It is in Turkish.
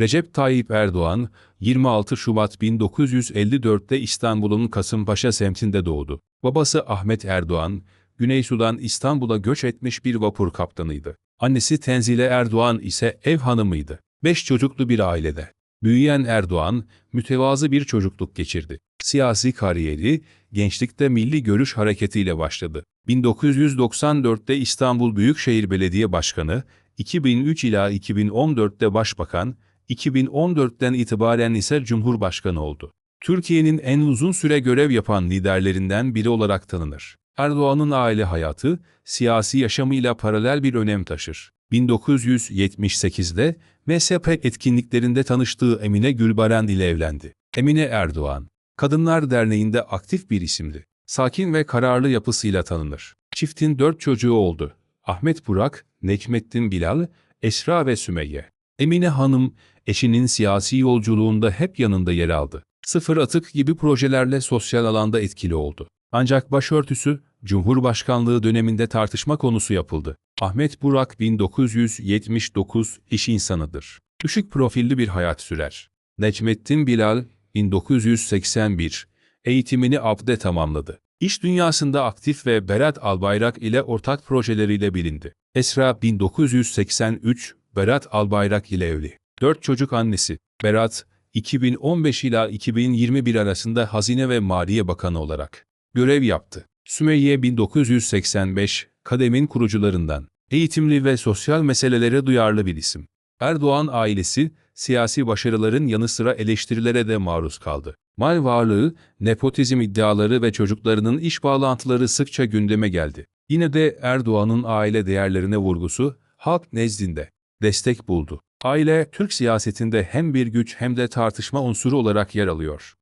Recep Tayyip Erdoğan, 26 Şubat 1954'te İstanbul'un Kasımpaşa semtinde doğdu. Babası Ahmet Erdoğan, Güney Sudan İstanbul'a göç etmiş bir vapur kaptanıydı. Annesi Tenzile Erdoğan ise ev hanımıydı. Beş çocuklu bir ailede. Büyüyen Erdoğan, mütevazı bir çocukluk geçirdi. Siyasi kariyeri, gençlikte Milli Görüş Hareketi ile başladı. 1994'te İstanbul Büyükşehir Belediye Başkanı, 2003 ila 2014'te Başbakan, 2014'ten itibaren ise Cumhurbaşkanı oldu. Türkiye'nin en uzun süre görev yapan liderlerinden biri olarak tanınır. Erdoğan'ın aile hayatı, siyasi yaşamıyla paralel bir önem taşır. 1978'de MSP etkinliklerinde tanıştığı Emine Gülbaren ile evlendi. Emine Erdoğan, Kadınlar Derneği'nde aktif bir isimdi. Sakin ve kararlı yapısıyla tanınır. Çiftin dört çocuğu oldu. Ahmet Burak, Necmettin Bilal, Esra ve Sümeyye. Emine Hanım, eşinin siyasi yolculuğunda hep yanında yer aldı. Sıfır atık gibi projelerle sosyal alanda etkili oldu. Ancak başörtüsü, Cumhurbaşkanlığı döneminde tartışma konusu yapıldı. Ahmet Burak 1979 iş insanıdır. Düşük profilli bir hayat sürer. Necmettin Bilal 1981 eğitimini ABD'de tamamladı. İş dünyasında aktif ve Berat Albayrak ile ortak projeleriyle bilindi. Esra 1983 Berat Albayrak ile evli. Dört çocuk annesi. Berat, 2015 ila 2021 arasında Hazine ve Maliye Bakanı olarak görev yaptı. Sümeyye 1985, Kadem'in kurucularından. Eğitimli ve sosyal meselelere duyarlı bir isim. Erdoğan ailesi, siyasi başarıların yanı sıra eleştirilere de maruz kaldı. Mal varlığı, nepotizm iddiaları ve çocuklarının iş bağlantıları sıkça gündeme geldi. Yine de Erdoğan'ın aile değerlerine vurgusu, halk nezdinde destek buldu. Aile, Türk siyasetinde hem bir güç hem de tartışma unsuru olarak yer alıyor.